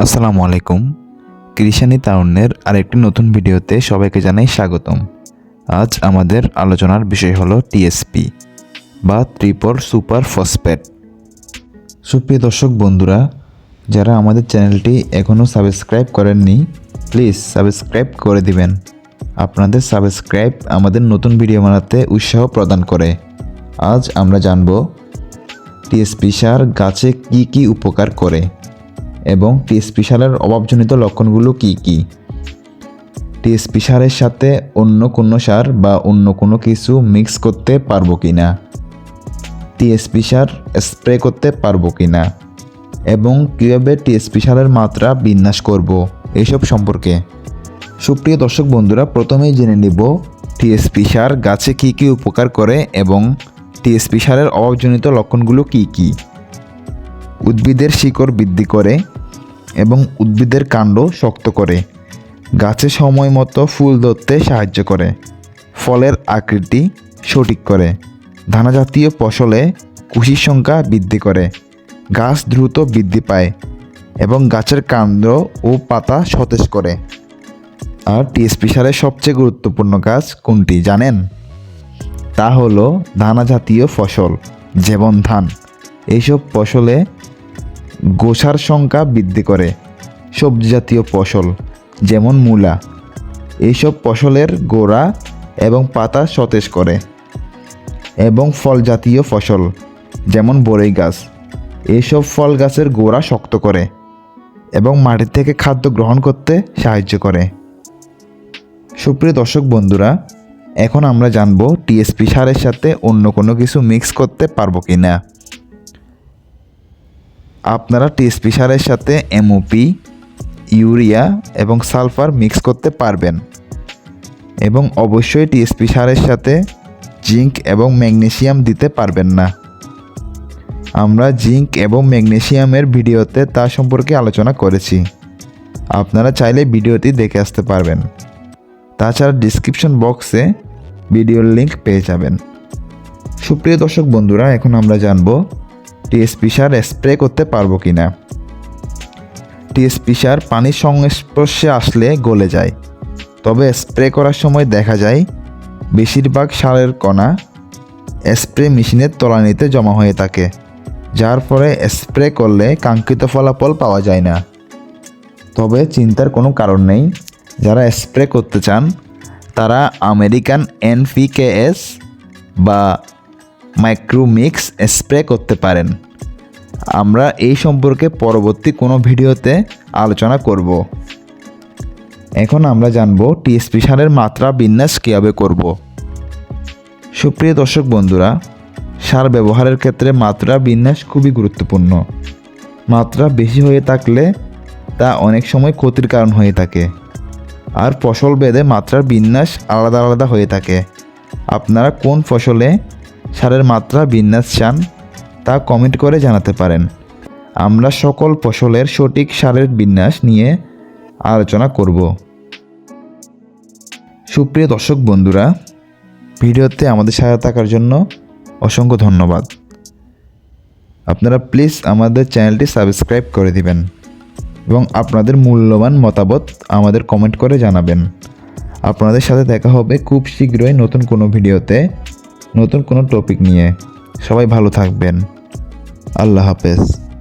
আসসালামু আলাইকুম। কৃষানি তারুণ্যের আরেকটি নতুন ভিডিওতে সবাইকে জানাই স্বাগতম। আজ আমাদের আলোচনার বিষয় হলো টিএসপি বা ট্রিপল সুপার ফসফেট। সুপ্রিয় দর্শক বন্ধুরা, যারা আমাদের চ্যানেলটি এখনও সাবস্ক্রাইব করেননি, প্লিজ সাবস্ক্রাইব করে দিবেন। আপনাদের সাবস্ক্রাইব আমাদের নতুন ভিডিও বানাতে উৎসাহ প্রদান করে। আজ আমরা জানব টিএসপি সার গাছে কী কী উপকার করে। এবং টিএসপি সারের অভাবজনিত লক্ষণগুলো কি কি? টিএসপি সারের সাথে অন্য কোনো সার বা অন্য কোনো কিছু মিক্স করতে পারব কি না টিএসপি সার স্প্রে করতে পারব কি না এবং কীভাবে টিএসপি সারের মাত্রা বিন্যাস করব? এসব সম্পর্কে। সুপ্রিয় দর্শক বন্ধুরা, প্রথমেই জেনে নিব টিএসপি সার গাছে কী কী উপকার করে এবং টিএসপি সারের অভাবজনিত লক্ষণগুলো কি কী? উদ্ভিদের শিকড় বৃদ্ধি করে এবং উদ্ভিদের কাণ্ড শক্ত করে। গাছে সময় মতো ফুল ধরতে সাহায্য করে। ফলের আকৃতি সঠিক করে। ধানাজাতীয় ফসলে কুশির সংখ্যা বৃদ্ধি করে। গাছ দ্রুত বৃদ্ধি পায় এবং গাছের কাণ্ড ও পাতা সতেজ করে। আর টিএসপি সারের সবচেয়ে গুরুত্বপূর্ণ কাজ কোনটি জানেন? তা হলো দানা জাতীয় ফসল, যেমন ধান। এইসব ফসলে গোসার সংখ্যা বৃদ্ধি করে। সবজি জাতীয় ফসল, যেমন মূলা এইসব ফসলের গোড়া এবং পাতা সতেজ করে। এবং ফল জাতীয় ফসল, যেমন বরই গাছ এইসব ফল গাছের গোড়া শক্ত করে এবং মাটি থেকে খাদ্য গ্রহণ করতে সাহায্য করে। সুপ্রিয় দর্শক বন্ধুরা, এখন আমরা জানব টিএসপি সারের সাথে অন্য কোনো কিছু মিক্স করতে পারব কি না আপনারা টিএসপি সারের সাথে এমওপি, ইউরিয়া এবং সালফার মিক্স করতে পারবেন। এবং অবশ্যই টিএসপি সারের সাথে জিঙ্ক এবং ম্যাগনেসিয়াম দিতে পারবেন না। আমরা জিঙ্ক এবং ম্যাগনেসিয়ামের ভিডিওতে তা সম্পর্কে আলোচনা করেছি। আপনারা চাইলে ভিডিওটি দেখে আসতে পারবেন। তাছাড়া ডিসক্রিপশন বক্সে ভিডিওর লিংক পেয়ে যাবেন। সুপ্রিয় দর্শক বন্ধুরা, এখন আমরা জানব টিএসপি সার স্প্রে করতে পারব কি না টিএসপি সার পানির সংস্পর্শে আসলে গলে যায়। তবে স্প্রে করার সময় দেখা যায়, বেশিরভাগ সারের কণা স্প্রে মেশিনের তলানিতে জমা হয়ে থাকে, যার ফলে স্প্রে করলে কাঙ্ক্ষিত ফলাফল পাওয়া যায় না। তবে চিন্তার কোনো কারণ নেই, যারা স্প্রে করতে চান, তারা আমেরিকান এনপিকেএস বা মাইক্রোমিক্স স্প্রে করতে পারেন। আমরা এই সম্পর্কে পরবর্তী কোনো ভিডিওতে আলোচনা করব। এখন আমরা জানব টিএসপি সারের মাত্রা বিন্যাস কীভাবে করব। সুপ্রিয় দর্শক বন্ধুরা, সার ব্যবহারের ক্ষেত্রে মাত্রা বিন্যাস খুবই গুরুত্বপূর্ণ। মাত্রা বেশি হয়ে থাকলে তা অনেক সময় ক্ষতির কারণ হয়ে থাকে। আর ফসল বেঁধে মাত্রার বিন্যাস আলাদা আলাদা হয়ে থাকে। আপনারা কোন ফসলে সারের মাত্রা বিন্যাস চান, তা কমেন্ট করে জানাতে পারেন। আমরা সকল ফসলের সঠিক সারের বিন্যাস নিয়ে আলোচনা করব। সুপ্রিয় দর্শক বন্ধুরা, ভিডিওতে আমাদের সহায়তা থাকার জন্য অসংখ্য ধন্যবাদ। আপনারা প্লিজ আমাদের চ্যানেলটি সাবস্ক্রাইব করে দিবেন এবং আপনাদের মূল্যবান মতামত আমাদের কমেন্ট করে জানাবেন। আপনাদের সাথে দেখা হবে খুব শীঘ্রই নতুন কোনো ভিডিওতে। নতুন কোনো টপিক নিয়ে সবাই ভালো থাকবেন। আল্লাহ হাফেজ।